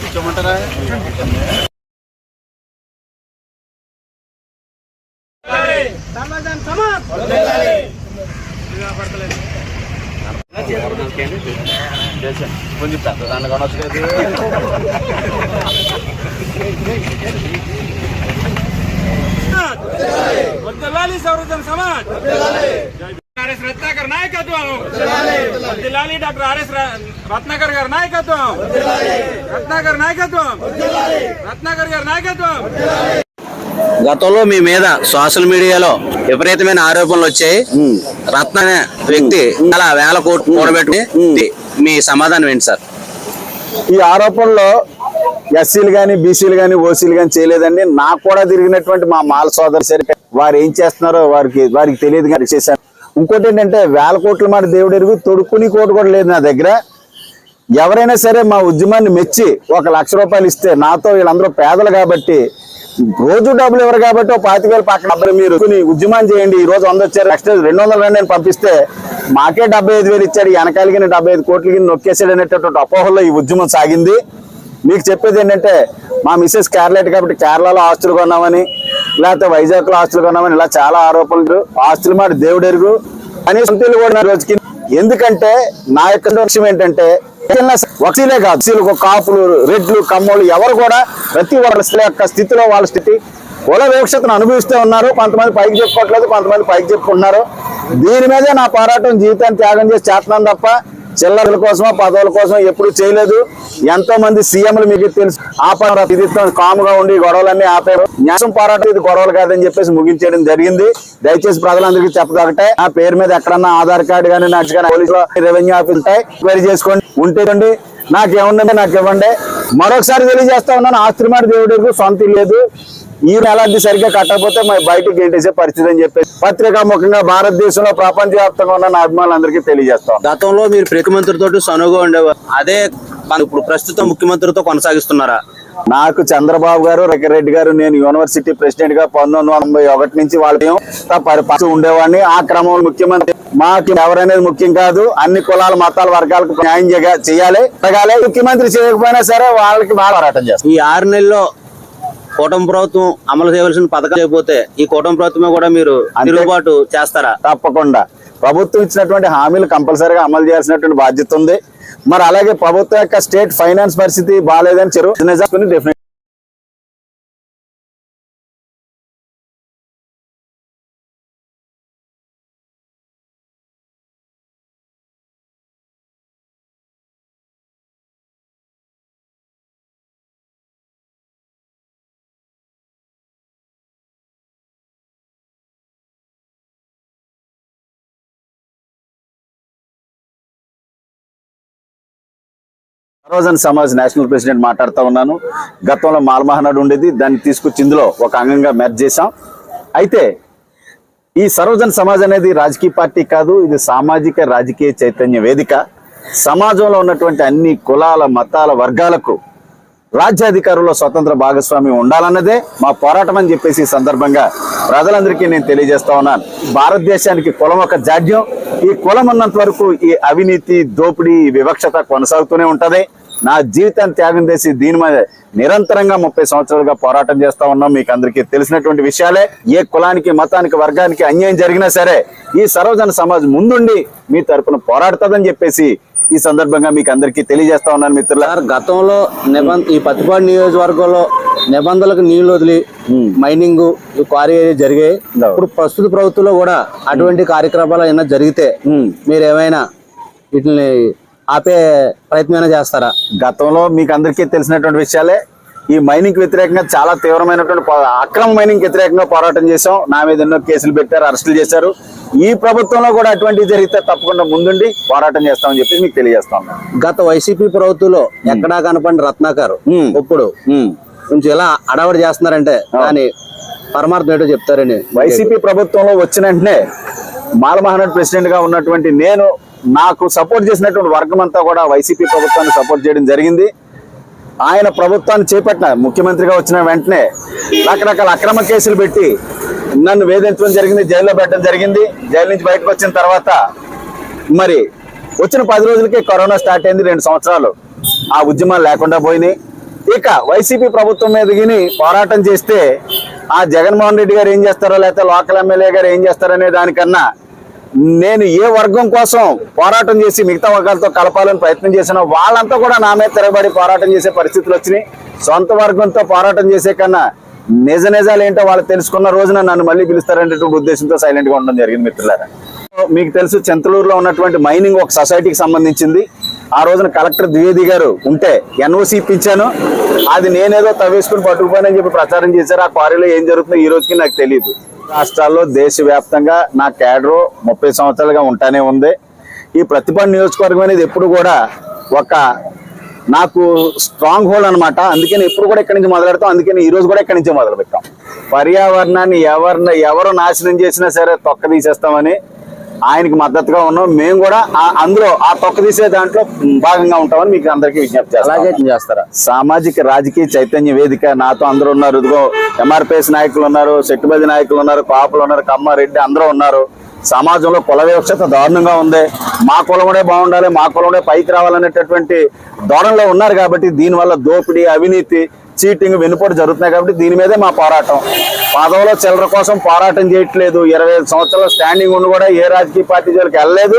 కూర్చోమంటారా కొంచెం పెద్ద సమాజ్ ఆర్ఎస్ రత్నాకర్ నాయకత్వం. డాక్టర్ ఆర్ఎస్ రత్నాకర్ గారి నాయకత్వం. రత్నాకర్ నాయకత్వం. రత్నాకర్ గారి నాయకత్వం. గతంలో మీ మీద సోషల్ మీడియాలో విపరీతమైన ఆరోపణలు వచ్చాయి. రత్న వ్యక్తి అలా వేల కోట్లు కూడబెట్టుకుని మీ సమాధానం ఏంటి సార్? ఈ ఆరోపణలో ఎస్సీలు కానీ బీసీలు కానీ ఓసీలు కానీ చేయలేదండి. నాకు కూడా తిరిగినటువంటి మా మాల సోదరు సరే వారు ఏం చేస్తున్నారో వారికి వారికి తెలియదు కానీ చేశాను. ఇంకోటి ఏంటంటే వేల కోట్ల మాట దేవుడు ఎరుగు తొడుక్కుని కోటి కూడా లేదు నా దగ్గర. ఎవరైనా సరే మా ఉద్యమాన్ని మెచ్చి ఒక లక్ష రూపాయలు ఇస్తే నాతో వీళ్ళందరూ పేదలు కాబట్టి రోజు డబ్బులు ఇవ్వరు కాబట్టి ఒక పాతిక వేలు పక్కన డబ్బులు మీరు ఉద్యమం చేయండి. ఈ రోజు వంద వచ్చారు నెక్స్ట్ రెండు వందల రెండు పంపిస్తే మాకే డెబ్బై ఐదు వేలు ఇచ్చాడు. వెనకాలకి డెబ్బై ఐదు కోట్లకి నొక్కేసాడు అనేటటువంటి అపోహల్లో ఈ ఉద్యమం సాగింది. మీకు చెప్పేది ఏంటంటే మా మిస్సెస్ కేరళ కాబట్టి కేరళలో ఆస్తులు కొన్నామని లేకపోతే వైజాగ్లో ఆస్తులు కొన్నామని ఇలా చాలా ఆరోపణలు ఆస్తులు మాట దేవుడు ఎరుగు. అని సొంతలు కూడా రోజుకి ఎందుకంటే నా యొక్క లక్ష్యం ఏంటంటే వకీలే కాదు. వకీలు, కాపులు రెడ్లు కమ్మోళ్ళు ఎవరు కూడా ప్రతి వాళ్ళ యొక్క స్థితిలో వాళ్ళ స్థితి కుల వివక్షతను అనుభవిస్తూ ఉన్నారు. కొంతమంది పైకి చెప్పుకోవట్లేదు కొంతమంది పైకి చెప్పుకుంటున్నారు. దీని మీదే నా పోరాటం జీవితాన్ని త్యాగం చేసి చేస్తున్నాను తప్ప చిల్లరల కోసమో పదవుల కోసం ఎప్పుడు చేయలేదు. ఎంతో మంది సీఎంలు మీకు తెలుసు. ఆపారు ఇది కాముగా ఉండి గొడవలన్నీ ఆపారు న్యాసం పోరాటం ఇది గొడవలు కాదని చెప్పేసి ముగించేయడం జరిగింది. దయచేసి ప్రజలందరికీ చెప్పదొకటే నా పేరు మీద ఎక్కడన్నా ఆధార్ కార్డు కానీ నచ్చి కానీ పోలీసులో రెవెన్యూ ఆఫీస్ ఉంటాయి. వెరీ చేసుకోండి నాకు నాకేముందంటే నాకు ఇవ్వండి. మరొకసారి తెలియజేస్తా ఉన్నాను ఆస్తి మాట దేవుడికి సొంత లేదు. ఈ నెలాది సరిగ్గా కట్టకపోతే మరి బయటికి గెంటేసే పరిస్థితి అని చెప్పేసి పత్రికా ముఖంగా భారతదేశంలో ప్రపంచవ్యాప్తంగా ఉన్న నా అభిమానులందరికీ తెలియజేస్తాం. గతంలో మీరు ముఖ్యమంత్రితో సనుగా ఉండేవారు అదే ఇప్పుడు ప్రస్తుతం ముఖ్యమంత్రితో కొనసాగిస్తున్నారా? నాకు చంద్రబాబు గారు రెడ్డి గారు నేను యూనివర్సిటీ ప్రెసిడెంట్గా పంతొమ్మిది వందల తొంభై ఒకటి నుంచి వాళ్ళ ఉండేవాడిని. ఆ క్రమంలో ముఖ్యమంత్రి మాకు ఎవరనేది ముఖ్యం కాదు. అన్ని కులాల మతాల వర్గాలకు న్యాయం చేయ- చేయాలి. ముఖ్యమంత్రి చేయకపోయినా సరే వాళ్ళకి బాగా పోరాటం చేస్తాం. ఈ ఆరు నెలల్లో కూటమి ప్రభుత్వం అమలు చేయవలసిన పథకం చేయకపోతే ఈ కూటమి ప్రభుత్వమే కూడా మీరు. తిరుగుబాటు చేస్తారా? తప్పకుండా. ప్రభుత్వం ఇచ్చినటువంటి హామీలు కంపల్సరీగా అమలు చేయాల్సినటువంటి బాధ్యత ఉంది. మరి అలాగే ప్రభుత్వం యొక్క స్టేట్ ఫైనాన్స్ పరిస్థితి బాగాలేదని చెరువు definite Sarvajan Samaj national president మాట్లాడుతూ ఉన్నాను. గతంలో మాల్మహనాడు ఉండేది దాన్ని తీసుకొచ్చి ఇందులో ఒక అంగంగా మెర్జ్ చేశాం. అయితే ఈ సర్వజన్ సమాజ్ అనేది రాజకీయ పార్టీ కాదు ఇది సామాజిక రాజకీయ చైతన్య వేదిక. సమాజంలో ఉన్నటువంటి అన్ని కులాల మతాల వర్గాలకు రాజ్యాధికారుల్లో స్వతంత్ర భాగస్వామ్యం ఉండాలన్నదే మా పోరాటం అని చెప్పేసి ఈ సందర్భంగా ప్రజలందరికీ నేను తెలియజేస్తా ఉన్నాను. భారతదేశానికి కులం ఒక జాడ్యం. ఈ కులం ఉన్నంత వరకు ఈ అవినీతి దోపిడీ వివక్షత కొనసాగుతూనే ఉంటుంది. నా జీవితాన్ని త్యాగం చేసి దీని మీద నిరంతరంగా ముప్పై సంవత్సరాలుగా పోరాటం చేస్తా ఉన్నాం. మీకు అందరికీ తెలిసినటువంటి విషయాలే. ఏ కులానికి మతానికి వర్గానికి అన్యాయం జరిగినా సరే ఈ సర్వజన సమాజ్ ముందుండి మీ తరపున పోరాడుతుందని చెప్పేసి ఈ సందర్భంగా మీకు అందరికీ తెలియజేస్తా ఉన్నాను మిత్రులారా. సార్ గతంలో నిబంధ ఈ పత్తిపాడు నియోజకవర్గంలో నిబంధనలకు నీళ్ళు వదిలి మైనింగ్ ఈ క్వారీ జరిగాయి. ఇప్పుడు ప్రస్తుత ప్రభుత్వంలో కూడా అటువంటి కార్యక్రమాలు ఏమైనా జరిగితే. మీరు ఏమైనా వీటిని ఆపే ప్రయత్నం చేస్తారా? గతంలో మీకు అందరికీ తెలిసినటువంటి విషయాలే ఈ మైనింగ్ వ్యతిరేకంగా చాలా తీవ్రమైనటువంటి అక్రమ మైనింగ్ వ్యతిరేకంగా పోరాటం చేశాం. నా మీద ఎన్నో కేసులు పెట్టారు అరెస్టులు చేశారు. ఈ ప్రభుత్వంలో కూడా అటువంటివి జరిగితే తప్పకుండా ముందుండి పోరాటం చేస్తామని చెప్పి మీకు తెలియజేస్తాం. గత వైసీపీ ప్రభుత్వంలో ఎక్కడా కనపడిన రత్నాకర్. ఇప్పుడు. కొంచెం ఎలా అడవడి చేస్తున్నారంటే దాని పరమార్థం ఏంటో చెప్తారని. వైసీపీ ప్రభుత్వంలో వచ్చిన వెంటనే మాలమహనాడు ప్రెసిడెంట్గా ఉన్నటువంటి నేను నాకు సపోర్ట్ చేసినటువంటి వర్గం అంతా కూడా వైసీపీ ప్రభుత్వాన్ని సపోర్ట్ చేయడం జరిగింది. ఆయన ప్రభుత్వాన్ని చేపట్టిన ముఖ్యమంత్రిగా వచ్చిన వెంటనే రకరకాల అక్రమ కేసులు పెట్టి నన్ను వేధించడం జరిగింది జైల్లో పెట్టడం జరిగింది. జైలు నుంచి బయటకు వచ్చిన తర్వాత మరి వచ్చిన పది రోజులకే కరోనా స్టార్ట్ అయింది రెండు సంవత్సరాలు. ఆ ఉద్యమాలు లేకుండా పోయినాయి. ఇక వైసీపీ ప్రభుత్వం మీద గిని పోరాటం చేస్తే ఆ జగన్మోహన్ రెడ్డి గారు ఏం చేస్తారో లేకపోతే లోకల్ ఎమ్మెల్యే గారు ఏం చేస్తారనే దానికన్నా నేను ఏ వర్గం కోసం పోరాటం చేసి మిగతా వర్గాలతో కలపాలని ప్రయత్నం చేసినా వాళ్ళంతా కూడా నా మీద తిరగబడి పోరాటం చేసే పరిస్థితులు వచ్చినాయి. సొంత వర్గంతో పోరాటం చేసే కన్నా నిజ నిజాలు ఏంటో వాళ్ళు తెలుసుకున్న రోజున నన్ను మళ్ళీ పిలుస్తారనేటువంటి ఉద్దేశంతో సైలెంట్గా ఉండడం జరిగింది మిత్రులారా. మీకు తెలుసు చెంతలూరులో ఉన్నటువంటి మైనింగ్ ఒక సొసైటీకి సంబంధించింది. ఆ రోజున కలెక్టర్ ద్వివేది గారు ఉంటే ఎన్ఓసి ఇప్పించాను. అది నేనేదో తవ్వేసుకుని పట్టుకుపోయానని చెప్పి ప్రచారం చేశారు. ఆ క్వారీలో ఏం జరుగుతుందో ఈ రోజుకి నాకు తెలియదు రాష్ట్రాల్లో దేశవ్యాప్తంగా నా క్యాడరు ముప్పై సంవత్సరాలుగా ఉంటానే ఉంది. ఈ ప్రతిపాడు నియోజకవర్గం అనేది ఎప్పుడు కూడా ఒక నాకు స్ట్రాంగ్ హోల్డ్ అనమాట అందుకని ఎప్పుడు కూడా ఇక్కడి నుంచి మొదలెడతాం. అందుకని ఈ రోజు కూడా ఇక్కడి నుంచి మొదలు పెట్టాం పర్యావరణాన్ని ఎవరిని ఎవరు నాశనం చేసినా సరే తొక్క తీసేస్తామని ఆయనకి మద్దతుగా ఉన్నాం. మేము కూడా ఆ- అందులో ఆ తొక్క తీసే దాంట్లో భాగంగా ఉంటామని మీకు అందరికీ విజ్ఞప్తి అలాగే చేస్తారా? సామాజిక రాజకీయ చైతన్య వేదిక నాతో అందరూ ఉన్నారు. ఇదిగో ఎంఆర్పిఎస్ నాయకులు ఉన్నారు శెట్టుబది నాయకులు ఉన్నారు కాపులు ఉన్నారు కమ్మారెడ్డి అందరూ ఉన్నారు. సమాజంలో కుల వివక్షత దారుణంగా ఉంది. మా కులముడే బాగుండాలి మా కులముడే పైకి రావాలనేటటువంటి ధోరణిలో ఉన్నారు కాబట్టి దీనివల్ల దోపిడీ అవినీతి చీటింగ్ వెనుపోటు జరుగుతున్నాయి కాబట్టి దీని మీదే మా పోరాటం. పదవులో చిల్లర కోసం పోరాటం చేయట్లేదు. ఇరవై ఐదు సంవత్సరాల స్టాండింగ్ ఉండి కూడా ఏ రాజకీయ పార్టీ జోలికి వెళ్ళలేదు.